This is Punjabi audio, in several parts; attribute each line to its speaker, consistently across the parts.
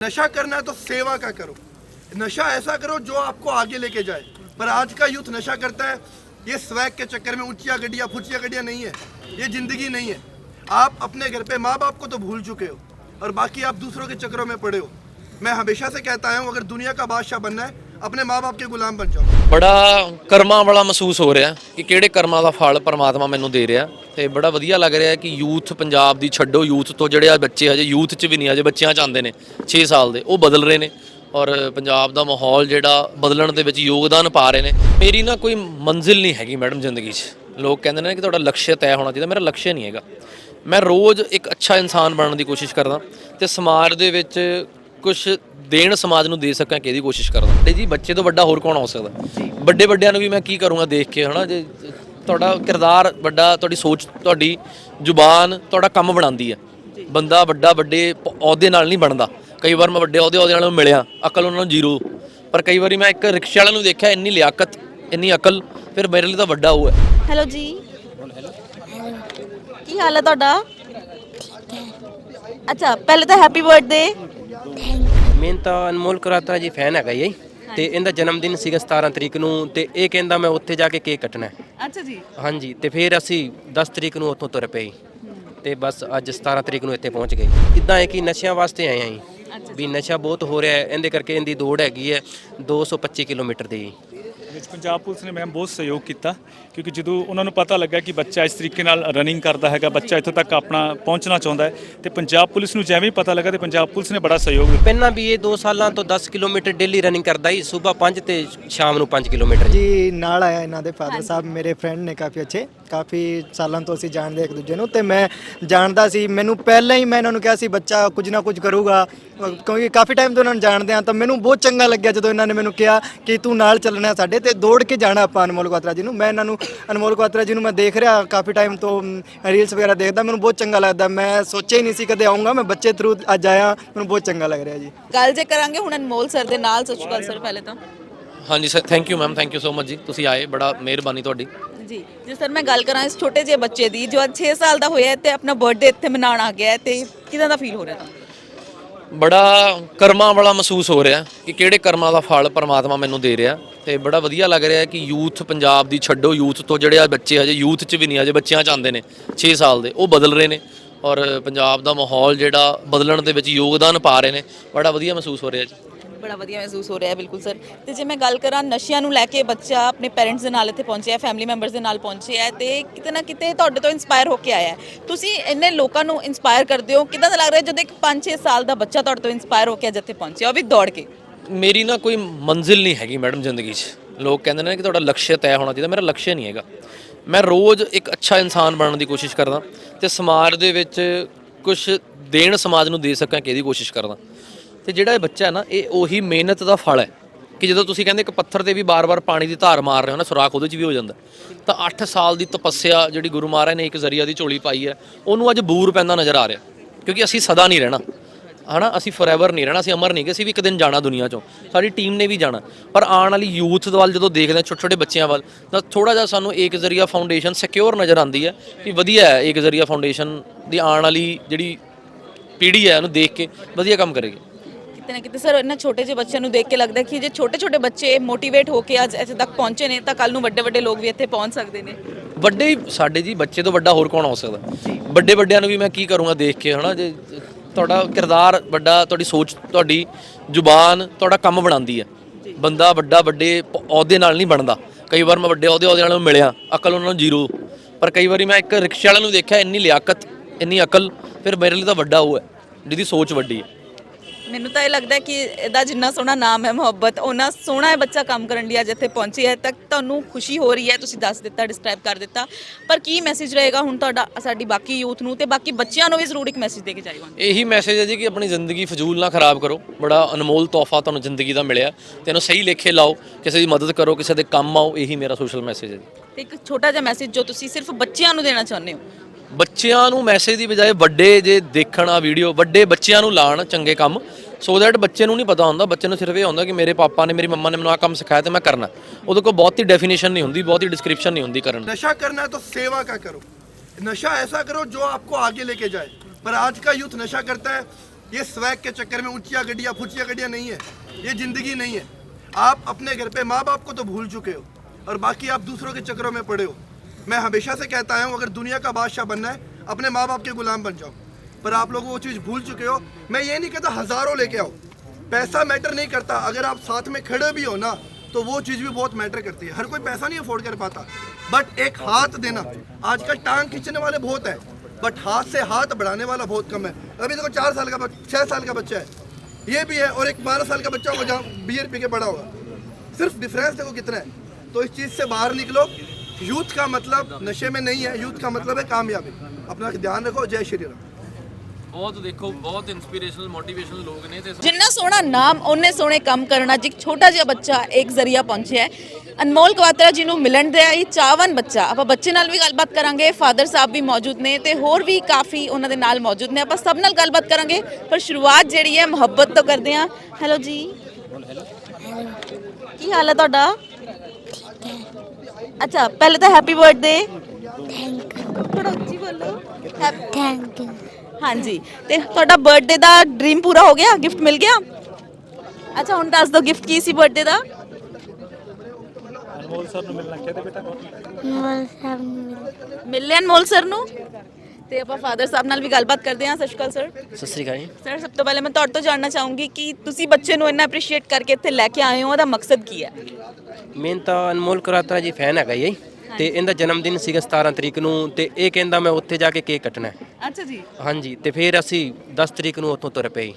Speaker 1: नशा करना है तो सेवा का करो। नशा ऐसा करो जो आपको आगे लेके जाए। पर आज का यूथ नशा करता है, ये स्वैग के चक्कर में ऊंचिया गड्डिया, फुचिया गड्डिया नहीं है। ये ज़िंदगी नहीं है। आप अपने घर पे माँ बाप को तो भूल चुके हो, और बाकी आप दूसरों के चक्करों में पड़े हो। मैं हमेशा से कहता हूँ, अगर दुनिया का बादशाह बनना है ਆਪਣੇ ਮਾਪੇ ਦੇ ਗੁਲਾਮ ਬਣ ਜਾਓ।
Speaker 2: ਬੜਾ ਕਰਮਾਂ ਵਾਲਾ ਮਹਿਸੂਸ ਹੋ ਰਿਹਾ ਕਿ ਕਿਹੜੇ ਕਰਮਾਂ ਦਾ ਫਲ ਪਰਮਾਤਮਾ ਮੈਨੂੰ ਦੇ ਰਿਹਾ ਤੇ ਬੜਾ ਵਧੀਆ ਲੱਗ ਰਿਹਾ ਕਿ ਯੂਥ ਪੰਜਾਬ ਦੀ ਛੱਡੋ ਯੂਥ ਤੋਂ ਜਿਹੜੇ ਆ ਬੱਚੇ ਹਜੇ ਯੂਥ 'ਚ ਵੀ ਨਹੀਂ, ਹਜੇ ਬੱਚਿਆਂ 'ਚ ਆਉਂਦੇ ਨੇ 6 ਸਾਲ ਦੇ, ਉਹ ਬਦਲ ਰਹੇ ਨੇ ਔਰ ਪੰਜਾਬ ਦਾ ਮਾਹੌਲ ਜਿਹੜਾ ਬਦਲਣ ਦੇ ਵਿੱਚ ਯੋਗਦਾਨ ਪਾ ਰਹੇ ਨੇ। ਮੇਰੀ ਨਾ ਕੋਈ ਮੰਜ਼ਿਲ ਨਹੀਂ ਹੈਗੀ ਮੈਡਮ ਜ਼ਿੰਦਗੀ 'ਚ। ਲੋਕ ਕਹਿੰਦੇ ਨੇ ਕਿ ਤੁਹਾਡਾ ਲਕਸ਼ਯ ਤੈਅ ਹੋਣਾ ਚਾਹੀਦਾ, ਮੇਰਾ ਲਕਸ਼ਯ ਨਹੀਂ ਹੈਗਾ। ਮੈਂ ਰੋਜ਼ ਇੱਕ ਅੱਛਾ ਇਨਸਾਨ ਬਣਨ ਦੀ ਕੋਸ਼ਿਸ਼ ਕਰਦਾ ਤੇ ਸਮਾਜ ਦੇ ਵਿੱਚ ਕੁਝ ਦੇਣ ਸਮਾਜ ਨੂੰ ਦੇ ਸਕਾਂ ਕਿਹਦੀ ਕੋਸ਼ਿਸ਼ ਕਰਦਾ। ਤੇ ਜੀ ਬੱਚੇ ਤੋਂ ਵੱਡਾ ਹੋਰ ਕੌਣ ਹੋ ਸਕਦਾ? ਵੱਡੇ ਵੱਡਿਆਂ ਨੂੰ ਵੀ ਮੈਂ ਕੀ ਕਰੂੰਗਾ ਦੇਖ ਕੇ ਹਨਾ? ਜੇ ਤੁਹਾਡਾ ਕਿਰਦਾਰ ਵੱਡਾ ਤੁਹਾਡੀ ਸੋਚ ਤੁਹਾਡੀ ਜ਼ੁਬਾਨ ਤੁਹਾਡਾ ਕੰਮ ਬਣਾਉਂਦੀ ਹੈ। ਬੰਦਾ ਵੱਡਾ ਵੱਡੇ ਅਹੁਦੇ ਨਾਲ ਨਹੀਂ ਬਣਦਾ। ਕਈ ਵਾਰ ਮੈਂ ਵੱਡੇ ਅਹੁਦੇ ਅਹੁਦੇ ਨਾਲ ਮਿਲਿਆ ਅਕਲ ਉਹਨਾਂ ਨੂੰ ਜ਼ੀਰੋ। ਪਰ ਕਈ ਵਾਰੀ ਮੈਂ ਇੱਕ ਰਿਕਸ਼ੇ ਵਾਲੇ ਨੂੰ ਦੇਖਿਆ ਇੰਨੀ ਲਿਆਕਤ ਇੰਨੀ ਅਕਲ ਫਿਰ ਮੇਰੇ ਲਈ ਤਾਂ ਵੱਡਾ ਉਹ ਹੈ।
Speaker 3: ਹੈਲੋ ਜੀ। ਕੀ ਹਾਲ ਹੈ ਤੁਹਾਡਾ? ਅੱਛਾ ਪਹਿਲੇ ਤਾਂ ਹੈਪੀ ਬਰਥਡੇ
Speaker 4: ਮੇਨ ਤਾਂ ਅਨਮੋਲ ਕਰਾਤਾ ਜੀ ਫੈਨ ਹੈਗਾ ਜੀ। ਤੇ ਇਹਦਾ ਜਨਮ ਦਿਨ ਸੀਗਾ 17 ਤਰੀਕ ਨੂੰ ਤੇ ਇਹ ਕਹਿੰਦਾ ਮੈਂ ਉੱਥੇ ਜਾ ਕੇ ਕੇਕ ਕੱਟਣਾ ਹੈ।
Speaker 3: ਅੱਛਾ ਜੀ।
Speaker 4: ਹਾਂਜੀ ਤੇ ਫਿਰ ਅਸੀਂ 10 ਤਰੀਕ ਨੂੰ ਉੱਥੋਂ ਤੁਰ ਪਏ। ਤੇ ਬਸ ਅੱਜ 17 ਤਰੀਕ ਨੂੰ ਇੱਥੇ ਪਹੁੰਚ ਗਏ। ਇਦਾਂ ਹੈ ਕਿ ਨਸ਼ਿਆਂ ਵਾਸਤੇ ਆਏ ਆਂ ਜੀ। ਵੀ ਨਸ਼ਾ ਬਹੁਤ ਹੋ ਰਿਹਾ ਹੈ ਇਹਦੇ ਕਰਕੇ ਇਹਦੀ ਦੌੜ ਹੈਗੀ ਹੈ 225 ਕਿਲੋਮੀਟਰ ਦੀ।
Speaker 5: ਪੰਜਾਬ ਪੁਲਿਸ ਨੇ ਮੈਮ ਬਹੁਤ ਸਹਿਯੋਗ ਕੀਤਾ ਕਿਉਂਕਿ ਜਦੋਂ ਉਹਨਾਂ ਨੂੰ ਪਤਾ ਲੱਗਾ ਕਿ ਬੱਚਾ ਇਸ ਤਰੀਕੇ ਨਾਲ ਰਨਿੰਗ ਕਰਦਾ ਹੈਗਾ ਬੱਚਾ ਇੱਥੋਂ ਤੱਕ ਆਪਣਾ ਪਹੁੰਚਣਾ ਚਾਹੁੰਦਾ ਹੈ ਤੇ ਪੰਜਾਬ ਪੁਲਿਸ ਨੂੰ ਜਿਵੇਂ ਹੀ ਪਤਾ ਲੱਗਾ ਤੇ ਪੰਜਾਬ ਪੁਲਿਸ ਨੇ ਬੜਾ ਸਹਿਯੋਗ ਦਿੱਤਾ।
Speaker 4: ਪਹਿਲਾਂ ਵੀ ਇਹ 2 ਸਾਲਾਂ ਤੋਂ 10 ਕਿਲੋਮੀਟਰ ਡੇਲੀ ਰਨਿੰਗ ਕਰਦਾ ਸੀ ਸਵੇਰ 5 ਤੇ ਸ਼ਾਮ ਨੂੰ 5 ਕਿਲੋਮੀਟਰ। ਜੀ
Speaker 6: ਨਾਲ ਆਇਆ ਇਹਨਾਂ ਦੇ ਫਾਦਰ ਸਾਹਿਬ ਮੇਰੇ ਫਰੈਂਡ ਨੇ ਕਾਫੀ ਅੱਛੇ ਕਾਫੀ ਸਾਲਾਂ ਤੋਂ ਅਸੀਂ ਜਾਣਦੇ ਇੱਕ ਦੂਜੇ ਨੂੰ ਤੇ ਮੈਂ ਜਾਣਦਾ ਸੀ ਮੈਨੂੰ ਪਹਿਲਾਂ ਹੀ ਮੈਂ ਇਹਨਾਂ ਨੂੰ ਕਿਹਾ ਸੀ ਬੱਚਾ ਕੁਝ ਨਾ ਕੁਝ ਕਰੂਗਾ ਕਿਉਂਕਿ ਕਾਫੀ ਟਾਈਮ ਤੋਂ ਇਹਨਾਂ ਨੂੰ ਜਾਣਦੇ ਆ ਤਾਂ ਮੈਨੂੰ ਬਹੁਤ ਚੰਗਾ ਲੱਗਿਆ ਜਦੋਂ ਇਹਨਾਂ ਨੇ ਮੈਨੂੰ ਕਿਹਾ ਕਿ ਤੂੰ ਨਾਲ ਚੱਲਣਾ ਸਾਡੇ ਤੇ ਦੌੜ ਕੇ ਜਾਣਾ ਆਪਾਂ ਅਨਮੋਲ ਕੁਆਤਰਾ ਜੀ ਨੂੰ। ਮੈਂ ਇਹਨਾਂ ਨੂੰ ਅਨਮੋਲ ਕੁਆਤਰਾ ਜੀ ਨੂੰ ਮੈਂ ਦੇਖ ਰਿਹਾ ਕਾਫੀ ਟਾਈਮ ਤੋਂ ਰੀਲਸ ਵਗੈਰਾ ਦੇਖਦਾ। ਮੈਨੂੰ ਬਹੁਤ ਚੰਗਾ ਲੱਗਦਾ। ਮੈਂ ਸੋਚਿਆ ਹੀ ਨਹੀਂ ਸੀ ਕਦੇ ਆਉਂਗਾ ਮੈਂ ਬੱਚੇ ਥਰੂ ਅੱਜ ਆਇਆ। ਮੈਨੂੰ ਬਹੁਤ ਚੰਗਾ ਲੱਗ ਰਿਹਾ ਜੀ।
Speaker 3: ਗੱਲ ਜੇ ਕਰਾਂਗੇ ਹੁਣ ਅਨਮੋਲ ਸਰ ਦੇ ਨਾਲ ਸਤਿ ਸ਼੍ਰੀ ਅਕਾਲ ਸਰ ਪਹਿਲੇ ਤਾਂ।
Speaker 2: ਹਾਂਜੀ sir thank you ma'am thank you so much ji. ਤੁਸੀਂ ਆਏ ਬੜਾ ਮਿਹਰਬਾਨੀ ਤੁਹਾਡੀ।
Speaker 3: ਜੀ। ਜੀ ਸਰ ਮੈਂ ਗੱਲ ਕਰਾਂ ਇਸ ਛੋਟੇ ਜਿਹੇ ਬੱਚੇ ਦੀ ਜੋ ਅੱਜ 6 ਸਾਲ ਦਾ ਹੋਇਆ ਹੈ ਤੇ ਆਪਣਾ ਬਰਥਡੇ ਇੱਥੇ ਮਨਾਉਣ ਆ ਗਿਆ ਤੇ ਕਿਦਾਂ ਦਾ ਫੀਲ ਹੋ ਰਿਹਾ ਤੁਹਾਨੂੰ?
Speaker 2: ਬੜਾ ਕਰਮਾਂ ਵਾਲਾ ਮਹਿਸੂਸ ਹੋ ਰਿਹਾ ਕਿ ਕਿਹੜੇ ਕਰਮਾਂ ਦਾ ਫਲ ਪਰਮਾਤਮਾ ਮੈਨੂੰ ਦੇ ਰਿਹਾ ਤੇ ਬੜਾ ਵਧੀਆ ਲੱਗ ਰਿਹਾ ਕਿ ਯੂਥ ਪੰਜਾਬ ਦੀ ਛੱਡੋ ਯੂਥ ਤੋਂ ਜਿਹੜੇ ਆ ਬੱਚੇ ਹਜੇ ਯੂਥ 'ਚ ਵੀ ਨਹੀਂ, ਹਜੇ ਬੱਚਿਆਂ 'ਚ ਆਉਂਦੇ ਨੇ 6 ਸਾਲ ਦੇ, ਉਹ ਬਦਲ ਰਹੇ ਨੇ ਔਰ ਪੰਜਾਬ ਦਾ ਮਾਹੌਲ ਜਿਹੜਾ ਬਦਲਣ ਦੇ ਵਿੱਚ ਯੋਗਦਾਨ ਪਾ ਰਹੇ ਨੇ, ਬੜਾ ਵਧੀਆ ਮਹਿਸੂਸ ਹੋ ਰਿਹਾ ਜੀ।
Speaker 3: ਬੜਾ ਵਧੀਆ ਮਹਿਸੂਸ ਹੋ ਰਿਹਾ ਹੈ, ਬਿਲਕੁਲ ਸਰ। ਤੇ ਜੇ ਮੈਂ ਗੱਲ ਕਰਾਂ ਨਸ਼ਿਆਂ ਨੂੰ ਲੈ ਕੇ ਬੱਚਾ ਆਪਣੇ ਪੇਰੈਂਟਸ ਦੇ ਨਾਲ ਇੱਥੇ ਪਹੁੰਚਿਆ ਫੈਮਿਲੀ ਮੈਂਬਰਸ ਦੇ ਨਾਲ ਪਹੁੰਚਿਆ ਹੈ ਤੇ ਕਿਤੇ ਨਾ ਕਿਤੇ ਤੁਹਾਡੇ ਤੋਂ ਇਨਸਪਾਇਰ ਹੋ ਕੇ ਆਇਆ ਹੈ। ਤੁਸੀਂ ਇੰਨੇ ਲੋਕਾਂ ਨੂੰ ਇਨਸਪਾਇਰ ਕਰਦੇ ਹੋ, ਕਿਦਾਂ ਦਾ ਲੱਗ ਰਿਹਾ ਜਦੋਂ ਇੱਕ 5-6 ਸਾਲ ਦਾ ਬੱਚਾ ਤੁਹਾਡੇ ਤੋਂ ਇਨਸਪਾਇਰ ਹੋ ਕੇ ਅੱਜ ਇੱਥੇ ਪਹੁੰਚਿਆ, ਉਹ ਵੀ ਦੌੜ ਕੇ?
Speaker 2: ਮੇਰੀ ਨਾ ਕੋਈ ਮੰਜ਼ਿਲ ਨਹੀਂ ਹੈਗੀ ਮੈਡਮ ਜ਼ਿੰਦਗੀ 'ਚ। ਲੋਕ ਕਹਿੰਦੇ ਨੇ ਕਿ ਤੁਹਾਡਾ ਲਕਸ਼ਯ ਤੈਅ ਹੋਣਾ ਚਾਹੀਦਾ, ਮੇਰਾ ਲਕਸ਼ਯ ਨਹੀਂ ਹੈਗਾ। ਮੈਂ ਰੋਜ਼ ਇੱਕ ਅੱਛਾ ਇਨਸਾਨ ਬਣਨ ਦੀ ਕੋਸ਼ਿਸ਼ ਕਰਦਾ ਤੇ ਸਮਾਜ ਦੇ ਵਿੱਚ ਕੁਝ ਦੇਣ ਸਮਾਜ ਨੂੰ ਦੇ ਸਕਾਂ ਕਿ ਇਹਦੀ ਕੋਸ਼ਿਸ਼ ਕਰਦਾ। ਤੇ ਜਿਹੜਾ ਇਹ ਬੱਚਾ ਹੈ ਨਾ, ਇਹ ਉਹੀ ਮਿਹਨਤ ਦਾ ਫਲ ਹੈ। ਕਿ ਜਦੋਂ ਤੁਸੀਂ ਕਹਿੰਦੇ ਇੱਕ ਪੱਥਰ ਤੇ ਵੀ ਬਾਰ-ਬਾਰ ਪਾਣੀ ਦੀ ਧਾਰ ਮਾਰ ਰਹੇ ਹੋ ਨਾ, ਸੁਰਾਖ ਉਹਦੇ 'ਚ ਵੀ ਹੋ ਜਾਂਦਾ। ਤਾਂ 8 ਸਾਲ ਦੀ ਤਪੱਸਿਆ ਜਿਹੜੀ ਗੁਰੂ ਮਹਾਰਾਜ ਨੇ ਇੱਕ ਜ਼ਰੀਆ ਦੀ ਝੋਲੀ ਪਾਈ ਹੈ, ਉਹਨੂੰ ਅੱਜ ਬੂਰ ਪੈਂਦਾ ਨਜ਼ਰ ਆ ਰਿਹਾ। ਕਿਉਂਕਿ ਅਸੀਂ ਸਦਾ ਨਹੀਂ ਰਹਿਣਾ। ਹਨਾ, ਅਸੀਂ ਫੋਰਐਵਰ ਨਹੀਂ ਰਹਿਣਾ, ਅਸੀਂ ਅਮਰ ਨਹੀਂ ਕਿ ਅਸੀਂ ਵੀ ਇੱਕ ਦਿਨ ਜਾਣਾ ਦੁਨੀਆ ਚੋਂ। ਸਾਡੀ ਟੀਮ ਨੇ ਵੀ ਜਾਣਾ। ਪਰ ਆਉਣ ਵਾਲੀ ਯੂਥ ਵੱਲ ਜਦੋਂ ਦੇਖਦੇ ਹਾਂ ਛੋਟੇ ਛੋਟੇ ਬੱਚਿਆਂ ਵੱਲ, ਤਾਂ ਥੋੜਾ ਜਿਹਾ ਸਾਨੂੰ ਏਕ ਜ਼ਰੀਆ ਫਾਊਂਡੇਸ਼ਨ ਸਿਕਿਉਰ ਨਜ਼ਰ ਆਉਂਦੀ ਹੈ ਕਿ ਵਧੀਆ ਹੈ ਏਕ ਜ਼ਰੀਆ ਫਾਊਂਡੇਸ਼ਨ ਦੀ ਆਉਣ ਵਾਲੀ ਜਿਹੜੀ ਪੀੜ੍ਹੀ ਹੈ, ਉਹਨੂੰ ਦੇਖ ਕੇ ਵਧੀਆ ਕੰਮ ਕਰੇਗੀ।
Speaker 3: ਕਿਤੇ ਨਾ ਕਿਤੇ। ਸਰ ਇਹਨਾਂ ਛੋਟੇ ਜਿਹੇ ਬੱਚਿਆਂ ਨੂੰ ਦੇਖ ਕੇ ਲੱਗਦਾ ਕਿ ਜੇ ਛੋਟੇ ਛੋਟੇ ਬੱਚੇ ਮੋਟੀਵੇਟ ਹੋ ਕੇ ਅੱਜ ਇੱਥੇ ਤੱਕ ਪਹੁੰਚੇ ਨੇ ਤਾਂ ਕੱਲ ਨੂੰ ਵੱਡੇ ਵੱਡੇ ਲੋਕ ਵੀ ਇੱਥੇ ਪਹੁੰਚ ਸਕਦੇ ਨੇ।
Speaker 2: ਵੱਡੇ ਹੀ ਸਾਡੇ ਜੀ ਬੱਚੇ ਤੋਂ ਵੱਡਾ ਹੋਰ ਕੌਣ ਹੋ ਸਕਦਾ? ਵੱਡੇ ਵੱਡਿਆਂ ਨੂੰ ਵੀ ਮੈਂ ਕੀ ਕਰੂੰਗਾ ਦੇਖ ਕੇ ਹਨਾ? ਜੇ ਤੁਹਾਡਾ ਕਿਰਦਾਰ ਵੱਡਾ ਤੁਹਾਡੀ ਸੋਚ ਤੁਹਾਡੀ ਜ਼ੁਬਾਨ ਤੁਹਾਡਾ ਕੰਮ ਬਣਾਉਂਦੀ ਹੈ। ਬੰਦਾ ਵੱਡਾ ਵੱਡੇ ਅਹੁਦੇ ਨਾਲ ਨਹੀਂ ਬਣਦਾ। ਕਈ ਵਾਰ ਮੈਂ ਵੱਡੇ ਅਹੁਦੇ ਅਹੁਦੇ ਨਾਲ ਮਿਲਿਆ ਅਕਲ ਉਹਨਾਂ ਨੂੰ ਜ਼ੀਰੋ। ਪਰ ਕਈ ਵਾਰੀ ਮੈਂ ਇੱਕ ਰਿਕਸ਼ੇ ਵਾਲੇ ਨੂੰ ਦੇਖਿਆ ਇੰਨੀ ਲਿਆਕਤ ਇੰਨੀ ਅਕਲ ਫਿਰ ਮੇਰੇ ਲਈ ਤਾਂ ਵੱਡਾ ਉਹ ਹੈ ਜਿਹਦੀ ਸੋਚ ਵੱਡੀ ਹੈ।
Speaker 3: ਮੈਨੂੰ ਤਾਂ ਇਹ ਲੱਗਦਾ ਕਿ ਇਹਦਾ ਜਿੰਨਾ ਸੋਹਣਾ ਨਾਮ ਹੈ ਮੁਹੱਬਤ ਉਹਨਾਂ ਸੋਹਣਾ ਹੈ ਬੱਚਾ ਕੰਮ ਕਰਨ ਲਈ ਅੱਜ ਇੱਥੇ ਪਹੁੰਚੀ ਹੈ ਤੱਕ ਤੁਹਾਨੂੰ ਖੁਸ਼ੀ ਹੋ ਰਹੀ ਹੈ ਤੁਸੀਂ ਦੱਸ ਦਿੱਤਾ ਡਿਸਕ੍ਰਾਈਬ ਕਰ ਦਿੱਤਾ। ਪਰ ਕੀ ਮੈਸੇਜ ਰਹੇਗਾ ਹੁਣ ਤੁਹਾਡਾ ਸਾਡੀ ਬਾਕੀ ਯੂਥ ਨੂੰ ਤੇ ਬਾਕੀ ਬੱਚਿਆਂ ਨੂੰ ਵੀ ਜ਼ਰੂਰ ਇੱਕ ਮੈਸੇਜ ਦੇ ਕੇ ਜਾਈਓ।
Speaker 2: ਇਹੀ ਮੈਸੇਜ ਹੈ ਜੀ ਕਿ ਆਪਣੀ ਜ਼ਿੰਦਗੀ ਫਜ਼ੂਲ ਨਾ ਖਰਾਬ ਕਰੋ ਬੜਾ ਅਨਮੋਲ ਤੋਹਫਾ ਤੁਹਾਨੂੰ ਜ਼ਿੰਦਗੀ ਦਾ ਮਿਲਿਆ ਤੇ ਇਹਨੂੰ ਸਹੀ ਲੇਖੇ ਲਾਓ ਕਿਸੇ ਦੀ ਮਦਦ ਕਰੋ ਕਿਸੇ ਦੇ ਕੰਮ ਆਓ ਇਹੀ ਮੇਰਾ ਸੋਸ਼ਲ ਮੈਸੇਜ ਹੈ ਜੀ।
Speaker 3: ਤੇ ਇੱਕ ਛੋਟਾ ਜਿਹਾ ਮੈਸੇਜ ਜੋ ਤੁਸੀਂ ਸਿਰਫ ਬੱਚਿਆਂ ਨੂੰ ਦੇਣਾ ਚਾਹੁੰਦੇ ਹੋ
Speaker 2: ਬੱਚਿਆਂ ਨੂੰ ਮੈਸੇਜ ਦੀ ਬਜਾਏ ਵੱਡੇ ਜੇ ਦੇਖਣ ਆ ਵੀਡੀਓ ਵੱਡੇ ਬੱਚਿਆਂ ਨੂੰ ਲਾਣ ਚੰਗੇ ਕੰਮ ਸੋ ਦੈਟ ਬੱਚੇ ਨੂੰ ਨਹੀਂ ਪਤਾ ਹੁੰਦਾ ਬੱਚੇ ਨੂੰ ਸਿਰਫ ਇਹ ਹੁੰਦਾ ਕਿ ਮੇਰੇ ਪਾਪਾ ਨੇ ਮੇਰੀ ਮੰਮਾ ਨੇ ਮੈਨੂੰ ਆ ਕੰਮ ਸਿਖਾਇਆ ਤੇ ਮੈਂ ਕਰਨਾ ਉਹਦੇ ਕੋਲ ਬਹੁਤੀ ਡੈਫੀਨੇਸ਼ਨ ਨਹੀਂ ਹੁੰਦੀ ਬਹੁਤੀ ਡਿਸਕ੍ਰਿਪਸ਼ਨ ਨਹੀਂ ਹੁੰਦੀ ਕਰਨ ਦੀ
Speaker 1: नशा करना है तो सेवा का करो नशा ऐसा करो जो आपको आगे लेके जाए पर आज का यूथ नशा करता है ये स्वैग के चक्कर में ऊंचिया गड्डियाँ फुचिया गड्डियाँ नहीं है ये जिंदगी नहीं है आप अपने घर पे माँ बाप को तो भूल चुके हो और बाकी आप दूसरों के चक्करों में पड़े हो मैं हमेशा से कहता आया हूँ, अगर दुनिया का बादशाह बनना है, अपने माँ बाप के गुलाम बन जाओ। पर आप लोग वो चीज़ भूल चुके हो। मैं ये नहीं कहता हज़ारों लेके आओ। पैसा मैटर नहीं करता। अगर आप साथ में खड़े भी हो ना तो वो चीज़ भी बहुत मैटर करती है। हर कोई पैसा नहीं अफोर्ड कर पाता। बट एक हाथ देना। आजकल टांग खींचने वाले बहुत है, बट हाथ से हाथ बढ़ाने वाला बहुत कम है। अभी देखो, चार साल का छह साल का बच्चा है। ये भी है, और एक बारह साल का बच्चा होगा जहाँ बियर पी के बड़ा होगा। सिर्फ़ डिफरेंस देखो कितना है। तो इस चीज़ से बाहर निकलो। यूथ का मतलब नशे में नहीं है यूथ का मतलब है कामयाबी अपना ध्यान रखो जय श्री राम
Speaker 2: ਬਹੁਤ ਦੇਖੋ ਬਹੁਤ ਇਨਸਪੀਰੇਸ਼ਨਲ ਮੋਟੀਵੇਸ਼ਨਲ ਲੋਕ ਨੇ ਤੇ
Speaker 3: ਜਿੰਨਾ ਸੋਹਣਾ ਨਾਮ ਉਹਨੇ ਸੋਹਣੇ ਕੰਮ ਕਰਨਾ ਜੀ ਛੋਟਾ ਜਿਹਾ ਬੱਚਾ ਇੱਕ ਜ਼ਰੀਆ ਪਹੁੰਚਿਆ ਹੈ ਅਨਮੋਲ ਕਵਾਤਰਾ ਜੀ ਨੂੰ ਮਿਲਣ ਦੇ ਇਹ ਚਾਵਨ ਬੱਚਾ ਆਪਾਂ ਬੱਚੇ ਨਾਲ ਵੀ ਗੱਲਬਾਤ ਕਰਾਂਗੇ ਫਾਦਰ ਸਾਹਿਬ ਵੀ ਮੌਜੂਦ ਨੇ ਤੇ ਹੋਰ ਵੀ ਕਾਫੀ ਉਹਨਾਂ ਦੇ ਨਾਲ ਮੌਜੂਦ ਨੇ ਆਪਾਂ ਸਭ ਨਾਲ ਗੱਲਬਾਤ ਕਰਾਂਗੇ ਪਰ ਸ਼ੁਰੂਆਤ ਜਿਹੜੀ ਹੈ ਮੁਹੱਬਤ ਤੋਂ ਕਰਦੇ ਹਾਂ ਹੈਲੋ ਜੀ ਕੀ ਹਾਲ ਹੈ ਤੁਹਾਡਾ ਅੱਛਾ ਪਹਿਲੇ ਤਾਂ ਹੈਪੀ ਬਰਥਡੇ
Speaker 7: ਥੈਂਕ ਯੂ
Speaker 3: ਥੋੜਾ ਉੱਚੀ ਬੋਲੋ
Speaker 7: ਥੈਂਕ ਯੂ
Speaker 3: ਹਾਂਜੀ ਤੇ ਤੁਹਾਡਾ ਬਰਥਡੇ ਦਾ ਡ੍ਰੀਮ ਪੂਰਾ ਹੋ ਗਿਆ? ਗਿਫਟ ਮਿਲ ਗਿਆ? ਅੱਛਾ ਹੁਣ ਦੱਸ ਦਿਓ ਗਿਫਟ ਕੀ ਸੀ ਬਰਥਡੇ ਦਾ?
Speaker 5: ਅਨਮੋਲ ਸਰ ਨੂੰ ਮਿਲਣਾ ਕਹਿੰਦੇ ਬੇਟਾ।
Speaker 7: ਮੋਲ ਸਾਹਿਬ ਨੂੰ ਮਿਲ
Speaker 3: ਮਿਲ ਲਿਆ ਅਨਮੋਲ ਸਰ ਨੂੰ? ਤੇ ਆਪਾਂ ਫਾਦਰ ਸਾਹਿਬ ਨਾਲ ਵੀ ਗੱਲਬਾਤ ਕਰਦੇ ਹਾਂ। ਸਤਿ ਸ਼੍ਰੀ ਅਕਾਲ ਸਰ
Speaker 4: ਸਤਿ ਸ੍ਰੀ ਅਕਾਲ ਜੀ।
Speaker 3: ਸਰ ਸਭ ਤੋਂ ਪਹਿਲੇ ਮੈਂ ਤੁਹਾਡੇ ਤੋਂ ਜਾਣਨਾ ਚਾਹੂੰਗੀ ਕਿ ਤੁਸੀਂ ਬੱਚੇ ਨੂੰ ਇੰਨਾ ਅਪਰੀਸ਼ੀਏਟ ਕਰਕੇ ਇੱਥੇ ਲੈ ਕੇ ਆਏ ਹੋ ਉਹਦਾ ਮਕਸਦ ਕੀ ਹੈ?
Speaker 4: ਮੇਨ ਤਾਂ ਅਨਮੋਲ ਕਰਾਤਰਾ ਜੀ ਫੈਨ ਹੈਗਾ ਜੀ। ਤੇ ਇਹਦਾ ਜਨਮ ਦਿਨ ਸੀਗਾ 17 ਤਰੀਕ ਨੂੰ ਤੇ ਇਹ ਕਹਿੰਦਾ ਮੈਂ ਉੱਥੇ ਜਾ ਕੇ ਕੇਕ ਕੱਟਣਾ ਹੈ।
Speaker 3: ਅੱਛਾ ਜੀ।
Speaker 4: ਹਾਂਜੀ ਤੇ ਫਿਰ ਅਸੀਂ 10 ਤਰੀਕ ਨੂੰ ਉੱਥੋਂ ਤੁਰ ਪਏ।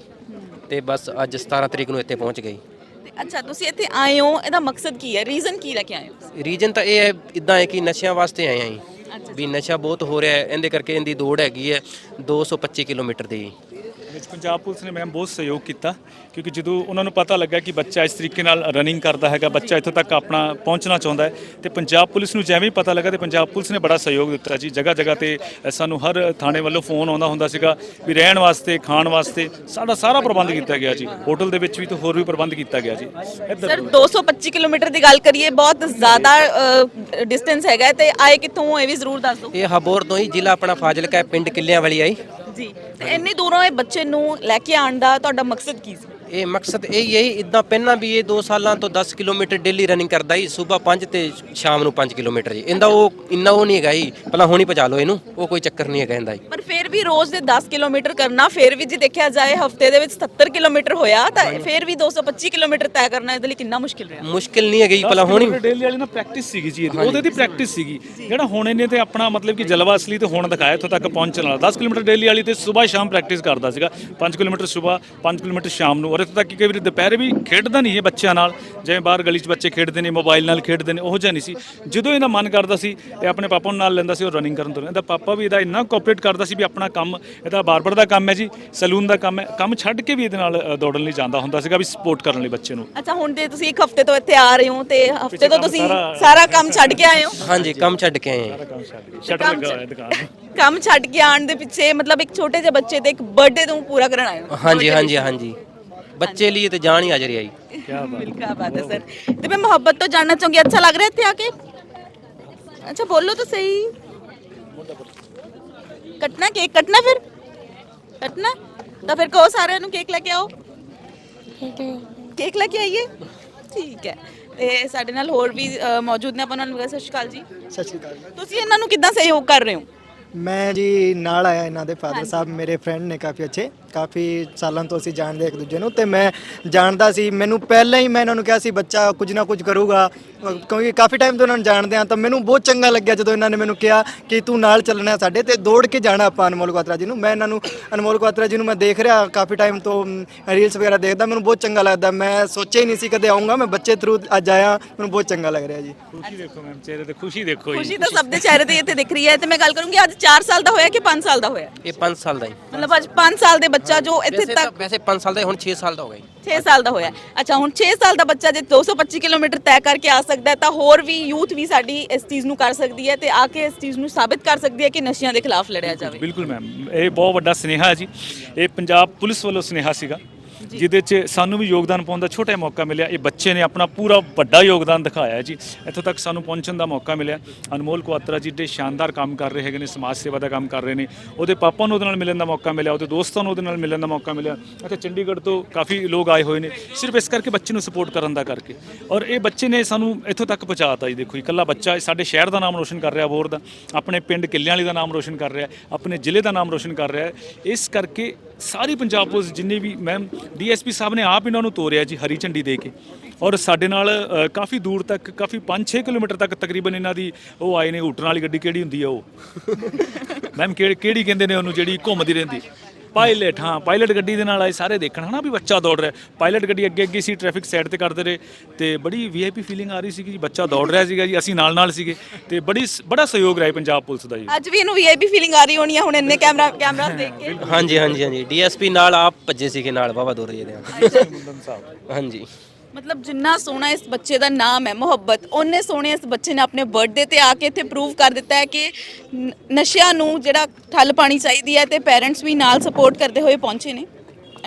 Speaker 4: ਤੇ ਬਸ ਅੱਜ 17 ਤਰੀਕ ਨੂੰ ਇੱਥੇ ਪਹੁੰਚ ਗਏ।
Speaker 3: ਤੇ ਅੱਛਾ ਤੁਸੀਂ ਇੱਥੇ ਆਏ ਹੋ ਇਹਦਾ ਮਕਸਦ ਕੀ ਹੈ? ਰੀਜ਼ਨ ਕੀ ਲੈ ਕੇ ਆਏ ਹੋ?
Speaker 4: ਰੀਜਨ ਤਾਂ ਇਹ ਹੈ ਇਦਾਂ ਹੈ ਕਿ ਨਸ਼ਿਆਂ ਵਾਸਤੇ ਆਏ ਆਂ ਜੀ। ਵੀ ਨਸ਼ਾ ਬਹੁਤ ਹੋ ਰਿਹਾ ਹੈ। ਇਹਦੇ ਕਰਕੇ ਇਹਦੀ ਦੌੜ ਹੈਗੀ ਹੈ 225 ਕਿਲੋਮੀਟਰ ਦੀ।
Speaker 5: ਵਿੱਚ ਪੰਜਾਬ ਪੁਲਿਸ ਨੇ ਮੈਮ ਬਹੁਤ ਸਹਿਯੋਗ ਕੀਤਾ ਕਿਉਂਕਿ ਜਦੋਂ ਉਹਨਾਂ ਨੂੰ ਪਤਾ ਲੱਗਾ ਕਿ ਬੱਚਾ ਇਸ ਤਰੀਕੇ ਨਾਲ ਰਨਿੰਗ ਕਰਦਾ ਹੈਗਾ ਬੱਚਾ ਇੱਥੋਂ ਤੱਕ ਆਪਣਾ ਪਹੁੰਚਣਾ ਚਾਹੁੰਦਾ ਹੈ ਤੇ ਪੰਜਾਬ ਪੁਲਿਸ ਨੂੰ ਜਿਵੇਂ ਹੀ ਪਤਾ ਲੱਗਾ ਤੇ ਪੰਜਾਬ ਪੁਲਿਸ ਨੇ ਬੜਾ ਸਹਿਯੋਗ ਦਿੱਤਾ ਜੀ। ਜਗ੍ਹਾ ਜਗ੍ਹਾ ਤੇ ਸਾਨੂੰ ਹਰ ਥਾਣੇ ਵੱਲੋਂ ਫੋਨ ਆਉਂਦਾ ਹੁੰਦਾ ਸੀਗਾ ਵੀ ਰਹਿਣ ਵਾਸਤੇ ਖਾਣ ਵਾਸਤੇ ਸਾਡਾ ਸਾਰਾ ਪ੍ਰਬੰਧ ਕੀਤਾ ਗਿਆ ਜੀ। ਹੋਟਲ ਦੇ ਵਿੱਚ ਵੀ ਤੇ ਹੋਰ ਵੀ ਪ੍ਰਬੰਧ ਕੀਤਾ ਗਿਆ ਜੀ। ਇੱਧਰ
Speaker 3: ਸਰ 225 ਕਿਲੋਮੀਟਰ ਦੀ ਗੱਲ ਕਰੀਏ ਬਹੁਤ ਜ਼ਿਆਦਾ ਡਿਸਟੈਂਸ ਹੈਗਾ ਤੇ ਆਏ ਕਿੱਥੋਂ ਇਹ ਵੀ ਜ਼ਰੂਰ ਦੱਸ ਦਿਓ।
Speaker 4: ਇਹ ਹਬੋਰ ਤੋਂ ਹੀ ਜ਼ਿਲ੍ਹਾ ਆਪਣਾ ਫਾਜ਼ਿਲਕਾ ਹੈ ਪਿੰਡ ਕਿੱਲਿਆਂ ਵਾਲੀ ਆਈ
Speaker 3: ਜੀ। ਤੇ ਇੰਨੀ ਦੂਰੋਂ ਇਹ ਬੱਚੇ ਨੂੰ ਲੈ ਕੇ ਆਉਣ ਦਾ ਤੁਹਾਡਾ ਮਕਸਦ ਕੀ ਸੀ?
Speaker 4: ਇਹ ਮਕਸਦ ਇਹ ਹੀ ਹੈ ਇਦਾਂ ਪਹਿਲਾਂ ਵੀ ਇਹ 2 ਸਾਲਾਂ ਤੋਂ 10 ਕਿਲੋਮੀਟਰ ਡੇਲੀ ਰਨਿੰਗ ਕਰਦਾ ਹੀ ਸਵੇਰ 5 ਤੇ ਸ਼ਾਮ ਨੂੰ 5 ਕਿਲੋਮੀਟਰ ਜੀ। ਇਹਦਾ ਉਹ ਇੰਨਾ ਉਹ ਨਹੀਂ ਹੈਗਾ ਜੀ ਪਹਿਲਾਂ ਹੁਣ ਭਜਾ ਲਓ ਇਹਨੂੰ ਉਹ ਕੋਈ ਚੱਕਰ ਨਹੀਂ ਹੈਗਾ ਇਹਦਾ ਜੀ।
Speaker 3: ਪਰ ਫਿਰ ਵੀ ਰੋਜ਼ ਦੇ 10 ਕਿਲੋਮੀਟਰ ਕਰਨਾ ਫਿਰ ਵੀ ਜੇ ਦੇਖਿਆ ਜਾਏ ਹਫ਼ਤੇ ਦੇ ਵਿੱਚ 70 ਕਿਲੋਮੀਟਰ ਹੋਇਆ ਤਾਂ ਫਿਰ ਵੀ 225 ਕਿਲੋਮੀਟਰ ਤੈਅ ਕਰਨਾ ਇਹਦੇ ਲਈ ਕਿੰਨਾ ਮੁਸ਼ਕਿਲ ਰਿਹਾ?
Speaker 4: ਮੁਸ਼ਕਿਲ ਨਹੀਂ ਹੈਗੀ ਪਹਿਲਾਂ ਹੁਣ। ਹੀ
Speaker 5: ਡੇਲੀ ਵਾਲੀ ਨਾ ਪ੍ਰੈਕਟਿਸ ਸੀਗੀ ਜੀ ਇਹਦੀ ਉਹਦੇ ਦੀ ਪ੍ਰੈਕਟਿਸ ਸੀਗੀ। ਜਿਹੜਾ ਹੁਣ ਇਹਨੇ ਤੇ ਆਪਣਾ ਮਤਲਬ ਕਿ ਜਲਵਾ ਅਸਲੀ ਤੇ ਹੁਣ ਦਿਖਾਇਆ ਇੱਥੋਂ ਤੱਕ ਪਹੁੰਚਣ ਵਾਲਾ। 10 ਕਿਲੋਮੀਟਰ ਡੇਲੀ ਵਾਲੀ ਤੇ ਸਵੇਰ ਸ਼ਾਮ ਪ੍ਰੈਕਟਿਸ ਕਰਦਾ ਸੀਗਾ। 5 ਕਿਲੋਮੀਟਰ ਸਵੇਰ 5 ਕਿਲੋਮੀਟਰ ਸ਼ਾਮ ਨੂੰ। ਔਰ ਇੱਥੋਂ ਤੱਕ ਕਿ ਕਈ ਵਾਰੀ ਦੁਪਹਿਰ ਵੀ ਖੇਡਦਾ ਨਹੀਂ ਇਹ ਬੱਚਿਆਂ ਨਾਲ। ਜਿਵੇਂ ਬਾਹਰ ਗਲੀ 'ਚ ਬੱਚੇ ਖੇਡਦੇ ਨੇ ਮੋਬਾਈਲ ਨਾਲ ਖੇਡਦੇ ਨੇ ਉਹ ਜਿਹਾ ਨਹੀਂ ਸੀ। ਜਦੋਂ ਇਹਦਾ ਮਨ ਕਰਦਾ ਸੀ ਇਹ ਆਪਣੇ ਪਾਪਾ ਨੂੰ ਨਾਲ ਲੈਂਦਾ ਸੀ ਉਹ ਰਨਿੰਗ ਕਰਨ ਤੋਂ। ਇਹਦਾ ਪਾਪਾ ਵੀ ਇਹਦਾ ਇੰਨਾ ਕੋਆਪਰੇਟ ਕਰਦਾ ਸੀ ਵੀ ਆਪਣਾ ਕੰਮ ਇਹਦਾ ਬਾਰਬਰ ਦਾ ਕੰਮ ਹੈ ਜੀ ਸੈਲੂਨ ਦਾ ਕੰਮ ਹੈ। ਕੰਮ ਛੱਡ ਕੇ ਵੀ ਇਹਦੇ ਨਾਲ ਦੌੜਨ ਲਈ ਜਾਂਦਾ ਹੁੰਦਾ ਸੀਗਾ ਵੀ ਸਪੋਰਟ ਕਰਨ ਲਈ ਬੱਚੇ ਨੂੰ।
Speaker 3: ਅੱਛਾ ਹੁਣ ਤੇ ਤੁਸੀਂ ਇੱਕ ਹਫ਼ਤੇ ਤੋਂ ਇੱਥੇ ਆ ਰਹੇ ਹੋ ਤੇ ਹਫ਼ਤੇ ਤੋਂ ਤੁਸੀਂ
Speaker 5: ਸਾਰਾ-
Speaker 3: ਕੰਮ ਛੱਡ ਕੇ ਆਏ ਹੋ?
Speaker 4: ਹਾਂਜੀ ਕੰਮ ਛੱਡ ਕੇ ਆਏ ਹਾਂ।
Speaker 5: ਸ਼ਟਰ
Speaker 3: ਕੰਮ
Speaker 5: ਲੱਗਾ
Speaker 3: ਛੱਡ-
Speaker 5: ਹੋਇਆ ਦੁਕਾਨ
Speaker 3: ਕੰਮ ਛੱਡ ਕੇ ਆਉਣ ਦੇ ਪਿੱਛੇ ਮਤਲਬ ਇੱਕ ਛੋਟੇ ਜਿਹੇ ਬੱਚੇ ਤੇ ਇੱਕ ਬਰਥਡੇ ਨੂੰ ਪੂਰਾ ਕਰਨ ਆਏ ਹੋ?
Speaker 4: ਹਾਂਜੀ ਹਾਂਜੀ ਹਾਂਜੀ। ਬੱਚੇ ਲਈ ਤੇ ਜਾਨ ਹੀ ਹਾਜ਼ਰ ਆਈ।
Speaker 3: ਬਿਲਕੁਲ ਬਾਤ ਹੈ। ਸਰ ਤੇ ਮੈਂ ਮੁਹੱਬਤ ਤੋਂ ਜਾਨਣਾ ਚਾਹੂੰਗੀ ਅੱਛਾ ਲੱਗ ਰਿਹਾ ਇੱਥੇ ਆ ਕੇ? ਅੱਛਾ ਬੋਲੋ ਤਾਂ ਸਹੀ। ਕੱਟਣਾ ਕੇਕ ਕੱਟਣਾ ਫਿਰ? ਕੱਟਣਾ? ਤਾਂ ਫਿਰ ਕਹੋ ਸਾਰਿਆਂ ਨੂੰ ਕੇਕ ਲੈ ਕੇ ਆਓ। ਕੇਕ ਲੈ ਕੇ ਆਈਏ? ਠੀਕ ਹੈ। ਤੇ ਸਾਡੇ ਨਾਲ ਹੋਰ ਵੀ ਅ, ਮੌਜੂਦ ਨੇ ਆਪਾਂ ਉਹਨਾਂ ਨੂੰ ਸਤਿ ਸ਼੍ਰੀ ਅਕਾਲ ਜੀ।
Speaker 6: ਸਤਿ ਸ਼੍ਰੀ ਅਕਾਲ
Speaker 3: ਤੁਸੀਂ ਇਹਨਾਂ ਨੂੰ ਕਿੱਦਾਂ ਸਹਿਯੋਗ ਕਰ ਰਹੇ ਹੋ?
Speaker 6: ਮੈਂ ਜੀ ਨਾਲ ਆਇਆ ਇਹਨਾਂ ਦੇ ਫਾਦਰ ਸਾਹਿਬ ਮੇਰੇ ਫਰੈਂਡ ਨੇ ਕਾਫੀ ਅੱਛੇ ਕਾਫੀ ਸਾਲਾਂ ਤੋਂ ਅਸੀਂ ਜਾਣਦੇ ਇੱਕ ਦੂਜੇ ਨੂੰ ਤੇ ਮੈਂ ਜਾਣਦਾ ਸੀ ਮੈਨੂੰ ਪਹਿਲਾਂ ਹੀ ਮੈਂ ਇਹਨਾਂ ਨੂੰ ਕਿਹਾ ਸੀ ਬੱਚਾ ਕੁਝ ਨਾ ਕੁਝ ਕਰੂਗਾ ਕਿਉਂਕਿ ਕਾਫੀ ਟਾਈਮ ਤੋਂ ਇਹਨਾਂ ਨੂੰ ਜਾਣਦੇ ਆ ਤਾਂ ਮੈਨੂੰ ਬਹੁਤ ਚੰਗਾ ਲੱਗਿਆ ਜਦੋਂ ਇਹਨਾਂ ਨੇ ਮੈਨੂੰ ਕਿਹਾ ਕਿ ਤੂੰ ਨਾਲ ਚੱਲਣਾ ਸਾਡੇ ਤੇ ਦੌੜ ਕੇ ਜਾਣਾ ਆਪਾਂ ਅਨਮੋਲ ਕੁਆਤਰਾ ਜੀ ਨੂੰ। ਮੈਂ ਇਹਨਾਂ ਨੂੰ ਅਨਮੋਲ ਕੁਆਤਰਾ ਜੀ ਨੂੰ ਮੈਂ ਦੇਖ ਰਿਹਾ ਕਾਫੀ ਟਾਈਮ ਤੋਂ ਰੀਲਸ ਵਗੈਰਾ ਦੇਖਦਾ ਮੈਨੂੰ ਬਹੁਤ ਚੰਗਾ ਲੱਗਦਾ ਮੈਂ ਸੋਚਿਆ ਹੀ ਨਹੀਂ ਸੀ ਕਦੇ ਆਉਂਗਾ ਮੈਂ ਬੱਚੇ ਥਰੂ ਅੱਜ ਆਇਆ ਮੈਨੂੰ ਬਹੁਤ ਚੰਗਾ ਲੱਗ ਰਿਹਾ ਜੀ।
Speaker 5: ਖੁਸ਼ੀ ਦੇਖੋ ਮੈਮ ਚਿਹਰੇ ਤੇ ਖੁਸ਼ੀ ਦੇਖੋ ਜੀ
Speaker 3: ਖੁਸ਼ੀ ਤਾਂ ਸਭ ਦੇ ਚਿਹਰੇ ਤੇ ਇੱਥੇ ਦਿਖ ਰਹੀ ਹੈ ਤੇ ਮੈਂ ਗੱਲ ਕਰੂੰਗੀ ਅੱਜ 4 ਸਾਲ ਦਾ ਹੋਇਆ ਕਿ 5 ਸਾਲ ਦਾ ਹੋਇਆ?
Speaker 4: ਇਹ 5 ਸਾਲ ਦਾ ਜੀ
Speaker 3: ਮਤਲਬ ਅੱਜ 5 ਸਾਲ ਦੇ ਬੱਚਾ ਜੋ ਇੱਥੇ
Speaker 4: ਵੈਸੇ ਤਾਂ
Speaker 3: ਤੱਕ
Speaker 4: ਵੈਸੇ 5 ਸਾਲ ਦਾ ਹੈ, ਹੁਣ 6 ਸਾਲ ਦਾ ਹੋ ਗਿਆ ਜੀ।
Speaker 3: 6 ਸਾਲ ਦਾ ਹੋਇਆ। ਅੱਛਾ ਹੁਣ 6 ਸਾਲ ਦਾ ਬੱਚਾ ਜੇ 225 ਕਿਲੋਮੀਟਰ ਤੈਅ ਕਰਕੇ ਆ ਸਕਦਾ ਹੈ ਤਾਂ ਹੋਰ ਵੀ ਯੂਥ ਵੀ ਸਾਡੀ ਇਸ ਚੀਜ਼ ਨੂੰ ਕਰ ਸਕਦੀ ਹੈ ਤੇ ਆ ਕੇ ਇਸ ਚੀਜ਼ ਨੂੰ ਸਾਬਿਤ ਕਰ ਸਕਦੀ ਹੈ ਕਿ ਨਸ਼ਿਆਂ ਦੇ ਖਿਲਾਫ ਲੜਿਆ ਜਾਵੇ?
Speaker 5: ਬਿਲਕੁਲ ਮੈਮ। ਇਹ ਬਹੁਤ ਵੱਡਾ ਸੁਨੇਹਾ ਹੈ ਜੀ। ਇਹ ਪੰਜਾਬ ਪੁਲਿਸ ਵੱਲੋਂ ਸੁਨੇਹਾ ਸੀਗਾ। ਜਿਹਦੇ 'ਚ ਸਾਨੂੰ ਵੀ ਯੋਗਦਾਨ ਪਾਉਣ ਦਾ ਛੋਟਾ ਜਿਹਾ ਮੌਕਾ ਮਿਲਿਆ। ਇਹ ਬੱਚੇ ਨੇ ਆਪਣਾ ਪੂਰਾ ਵੱਡਾ ਯੋਗਦਾਨ ਦਿਖਾਇਆ ਜੀ। ਇੱਥੋਂ ਤੱਕ ਸਾਨੂੰ ਪਹੁੰਚਣ ਦਾ ਮੌਕਾ ਮਿਲਿਆ। ਅਨਮੋਲ ਕੁਆਤਰਾ ਜੀ ਦੇ ਸ਼ਾਨਦਾਰ ਕੰਮ ਕਰ ਰਹੇ ਹੈਗੇ ਨੇ, ਸਮਾਜ ਸੇਵਾ ਦਾ ਕੰਮ ਕਰ ਰਹੇ ਨੇ। ਉਹਦੇ ਪਾਪਾ ਨੂੰ ਉਹਦੇ ਨਾਲ ਮਿਲਣ ਦਾ ਮੌਕਾ ਮਿਲਿਆ, ਉਹਦੇ ਦੋਸਤਾਂ ਨੂੰ ਉਹਦੇ ਨਾਲ ਮਿਲਣ ਦਾ ਮੌਕਾ ਮਿਲਿਆ। ਅਤੇ ਚੰਡੀਗੜ੍ਹ ਤੋਂ ਕਾਫੀ ਲੋਕ ਆਏ ਹੋਏ ਨੇ, ਸਿਰਫ ਇਸ ਕਰਕੇ ਬੱਚੇ ਨੂੰ ਸਪੋਰਟ ਕਰਨ ਦਾ ਕਰਕੇ। ਔਰ ਇਹ ਬੱਚੇ ਨੇ ਸਾਨੂੰ ਇੱਥੋਂ ਤੱਕ ਪਹੁੰਚਾਤਾ ਜੀ, ਦੇਖੋ ਇਕੱਲਾ ਬੱਚਾ ਸਾਡੇ ਸ਼ਹਿਰ ਦਾ ਨਾਮ ਰੋਸ਼ਨ ਕਰ ਰਿਹਾ, ਬੋਰ ਦਾ। ਆਪਣੇ ਪਿੰਡ ਕਿੱਲਿਆਂ ਵਾਲੀ ਦਾ ਨਾਮ ਰੋਸ਼ਨ ਕਰ ਰਿਹਾ, ਆਪਣੇ ਜ਼ਿਲ੍ਹੇ ਦਾ ਨਾਮ ਰੋਸ਼ਨ ਕਰ ਰਿਹਾ। ਇਸ ਕਰਕੇ ਸਾਰੀ ਪੰਜਾਬ ਪੁਲਿਸ ਜਿੰਨੇ ਵੀ ਮੈਮ ਡੀਐਸਪੀ ਸਾਹਿਬ ਨੇ ਆਪ ਇਹਨਾਂ ਨੂੰ ਤੋਰਿਆ ਜੀ ਹਰੀ ਝੰਡੀ ਦੇ ਕੇ। ਔਰ ਸਾਡੇ ਨਾਲ ਅ, ਕਾਫੀ ਦੂਰ ਤੱਕ ਕਾਫੀ 5-6 ਕਿਲੋਮੀਟਰ ਤੱਕ ਤਕਰੀਬਨ ਇਹਨਾਂ ਦੀ ਉਹ ਆਏ ਨੇ ਹੂਟਣ ਵਾਲੀ ਗੱਡੀ ਕਿਹੜੀ ਹੁੰਦੀ ਆ ਉਹ? ਮੈਮ ਕਿਹੜੀ ਕਿਹੜੀ ਕਹਿੰਦੇ ਨੇ ਉਹਨੂੰ ਜਿਹੜੀ ਘੁੰਮਦੀ ਰਹਿੰਦੀ? ਪਾਇਲਟ ਹਾਂ ਪਾਇਲਟ ਗੱਡੀ ਦੇ ਨਾਲ ਆਏ ਸਾਰੇ ਦੇਖਣ ਹਨਾ ਵੀ ਬੱਚਾ ਦੌੜ ਰਿਹਾ। ਪਾਇਲਟ ਗੱਡੀ ਅੱਗੇ ਅੱਗੇ ਸੀ ਟ੍ਰੈਫਿਕ ਸਾਈਡ ਤੇ ਕਰਦੇ ਰਹੇ ਤੇ ਬੜੀ ਵੀਆਈਪੀ ਫੀਲਿੰਗ ਆ ਰਹੀ ਸੀ ਜੀ ਬੱਚਾ ਦੌੜ ਰਿਹਾ ਸੀਗਾ ਜੀ ਅਸੀਂ ਨਾਲ ਨਾਲ ਸੀਗੇ ਤੇ ਬੜੀ ਬੜਾ ਸਹਿਯੋਗ ਰਿਹਾ ਪੰਜਾਬ ਪੁਲਿਸ ਦਾ ਜੀ।
Speaker 3: ਅੱਜ ਵੀ ਇਹਨੂੰ ਵੀਆਈਪੀ ਫੀਲਿੰਗ ਆ ਰਹੀ ਹੋਣੀ ਆ ਹੁਣ ਇੰਨੇ ਕੈਮਰਾ ਕੈਮਰਾ ਦੇਖ ਕੇ।
Speaker 4: ਹਾਂਜੀ ਹਾਂਜੀ ਹਾਂਜੀ ਡੀਐਸਪੀ ਨਾਲ ਆਪ ਭੱਜੇ ਸੀਗੇ ਨਾਲ ਬਾਬਾ ਦੂਰ ਜੀ। ਦੇ ਹਾਂਜੀ।
Speaker 3: ਮਤਲਬ ਜਿੰਨਾ ਸੋਹਣਾ ਇਸ ਬੱਚੇ ਦਾ ਨਾਮ ਹੈ, ਮੁਹੱਬਤ, ਉਹਨੇ ਸੋਹਣੇ ਇਸ ਬੱਚੇ ਨੇ ਆਪਣੇ ਬਰਥਡੇ ਤੇ ਆ ਕੇ ਇੱਥੇ ਪ੍ਰੂਵ ਕਰ ਦਿੱਤਾ ਹੈ ਕਿ ਨ- ਨਸ਼ਿਆਂ ਨੂੰ ਜਿਹੜਾ ਠੱਲ ਪਾਣੀ ਚਾਹੀਦੀ ਹੈ ਤੇ ਪੇਰੈਂਟਸ ਵੀ ਨਾਲ ਸਪੋਰਟ ਕਰਦੇ ਹੋਏ ਪਹੁੰਚੇ ਨੇ।